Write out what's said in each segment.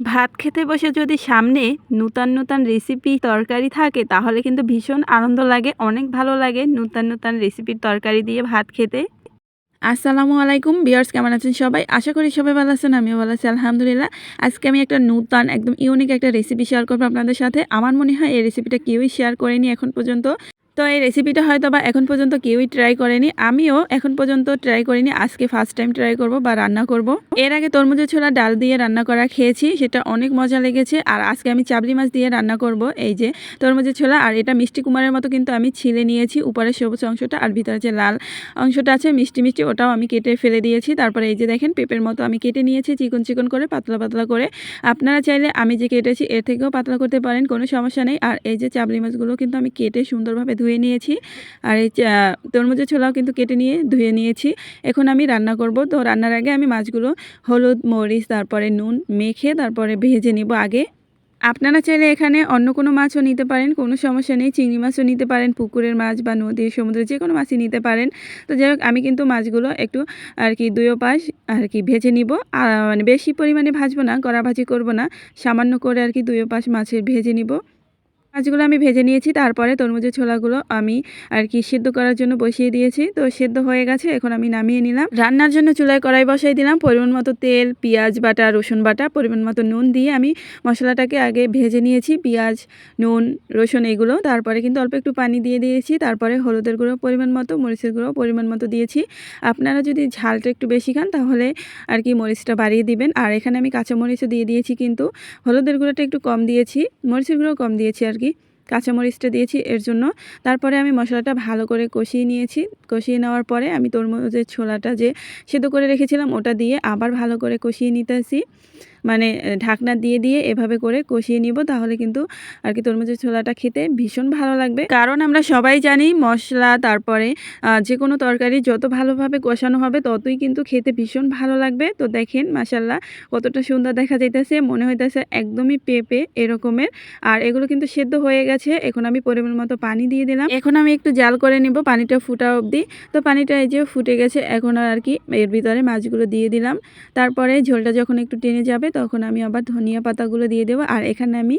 ভাত খেতে বসে যদি সামনে নূতন নূতন রেসিপি তরকারি থাকে, তাহলে কিন্তু ভীষণ আনন্দ লাগে, অনেক ভালো লাগে নূতন নূতন রেসিপির তরকারি দিয়ে ভাত খেতে। আসসালামু আলাইকুম বিয়ার্স কেমন আছেন সবাই? আশা করি সবাই ভালো আছেন, আমিও ভালো আছি, আলহামদুলিল্লাহ। আজকে আমি একটা নূতন, একদম ইউনিক একটা রেসিপি শেয়ার করব আপনাদের সাথে। আমার মনে হয় এই রেসিপিটা কেউই শেয়ার করেনি এখন পর্যন্ত। তো এই রেসিপিটা হয়তো বা এখন পর্যন্ত কেউই ট্রাই করেনি। আমিও এখন পর্যন্ত ট্রাই করিনি। আজকে ফার্স্ট টাইম ট্রাই করব বা রান্না করব। এর আগে তরমুজের ছোলা ডাল দিয়ে রান্না করা খেয়েছি, সেটা অনেক মজা লেগেছে। আর আজকে আমি চাবলি মাছ দিয়ে রান্না করব। এই যে তরমুজের ছোলা, আর এটা মিষ্টি কুমারের মতো কিন্তু আমি ছিলে নিয়েছি উপরে সবুজ অংশটা আর ভিতরে যে লাল অংশটা আছে মিষ্টি মিষ্টি, ওটাও আমি কেটে ফেলে দিয়েছি। তারপরে এই যে দেখেন, পেঁপের মতো আমি কেটে নিয়েছি, চিকন চিকন করে, পাতলা পাতলা করে। আপনারা চাইলে আমি যে কেটেছি, এর থেকেও পাতলা করতে পারেন, কোনো সমস্যা নেই। আর এই যে চাবলি মাছগুলো কিন্তু আমি কেটে সুন্দরভাবে ধুয়ে নিয়েছি। আর এই তরমুজের ছোলাও কিন্তু কেটে নিয়ে ধুয়ে নিয়েছি। এখন আমি রান্না করব। তো রান্নার আগে আমি মাছগুলো হলুদ, মরিচ, তারপরে নুন মেখে তারপরে ভেজে নিব আগে। আপনারা চাইলে এখানে অন্য কোনো মাছও নিতে পারেন, কোনো সমস্যা নেই। চিংড়ি মাছও নিতে পারেন, পুকুরের মাছ বা নদীর সমুদ্রের যে কোনো মাছই নিতে পারেন। তো যাই হোক, আমি কিন্তু মাছগুলো একটু আর কি দুই পাশ আর কি ভেজে নিব। মানে বেশি পরিমাণে ভাজবো না কড়া ভাজি করব না। সামান্য করে আর কি দুই পাশ মাছের ভেজে নিব। মাছগুলো আমি ভেজে নিয়েছি, তারপরে তরমুজের ছোলাগুলো আমি আর কি সিদ্ধ করার জন্য বসিয়ে দিয়েছি। তো সিদ্ধ হয়ে গেছে, এখন আমি নামিয়ে নিলাম। রান্নার জন্য চুলায় কড়াই বসাই দিলাম। পরিমাণ মতো তেল, পেঁয়াজ বাটা, রসুন বাটা, পরিমাণ মতো নুন দিয়ে আমি মশলাটাকে আগে ভেজে নিয়েছি, পেঁয়াজ, নুন, রসুন এগুলো। তারপরে কিন্তু অল্প একটু পানি দিয়ে দিয়েছি, তারপরে হলুদের গুঁড়ো পরিমাণ মতো, মরিচের গুঁড়ো পরিমাণ মতো দিয়েছি। আপনারা যদি ঝালটা একটু বেশি খান, তাহলে আর কি মরিচটা বাড়িয়ে দিবেন। আর এখানে আমি কাঁচা মরিচও দিয়ে দিয়েছি কিন্তু, হলুদের গুঁড়োটা একটু কম দিয়েছি, মরিচের গুঁড়ো কম দিয়েছি আর কি। কাঁচামরিচটা দিয়েছি এর জন্য। তারপরে আমি মশলাটা ভালো করে কষিয়ে নিয়েছি। কষিয়ে নেওয়ার পরে আমি তরমুজের ছোলাটা যে সেদ্ধ করে রেখেছিলাম ওটা দিয়ে আবার ভালো করে কষিয়ে নিতেছি। মানে ঢাকনা দিয়ে দিয়ে এভাবে করে কষিয়ে নিব, তাহলে কিন্তু আর কি তরমুজের ছোলাটা খেতে ভীষণ ভালো লাগবে। কারণ আমরা সবাই জানি মশলা, তারপরে যে কোনো তরকারি যত ভালোভাবে কষানো হবে ততই কিন্তু খেতে ভীষণ ভালো লাগবে। তো দেখেন মাসাল্লাহ কতটা সুন্দর দেখা যাইতেছে, মনে হইতেছে একদমই পেঁপে এরকমের। আর এগুলো কিন্তু সেদ্ধ হয়ে গেছে, এখন আমি পরিমাণ মতো পানি দিয়ে দিলাম। এখন আমি একটু জাল করে নিব, পানিটা ফুটা অবধি। তো পানিটা এই যে ফুটে গেছে, এখন আর কি এর ভিতরে মাছগুলো দিয়ে দিলাম। তারপরে ঝোলটা যখন একটু টেনে যাবে তখন আমি আবার ধনিয়া পাতাগুলো দিয়ে দেবো। আর এখানে আমি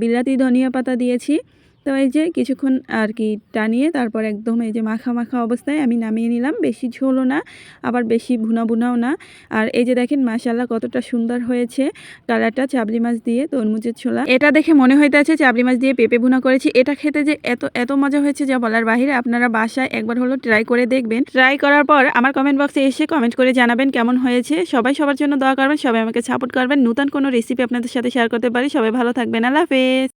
বিলাতি ধনিয়া পাতা দিয়েছি। তো এই যে কিছুক্ষণ আর কি টানিয়ে তারপর একদম এই যে মাখা মাখা অবস্থায় আমি নামিয়ে নিলাম। বেশি ঝোলও না, আবার বেশি ভুনা ভুনাও না। আর এই যে দেখেন মাশাল্লাহ কতটা সুন্দর হয়েছে কালারটা চাবলি মাছ দিয়ে তরমুজের ছোলা। এটা দেখে মনে হইতেছে চাবলি মাছ দিয়ে পেঁপে ভুনা করেছি। এটা খেতে যে এত এত মজা হয়েছে যা বলার বাইরে আপনারা বাসায় একবার হলো ট্রাই করে দেখবেন। ট্রাই করার পর আমার কমেন্ট বক্সে এসে কমেন্ট করে জানাবেন কেমন হয়েছে। সবাই সবার জন্য দোয়া করবেন, সবাই আমাকে সাপোর্ট করবেন। নতুন কোনো রেসিপি আপনাদের সাথে শেয়ার করতে পারি। সবাই ভালো থাকবেন। আল্লাহ হাফেজ।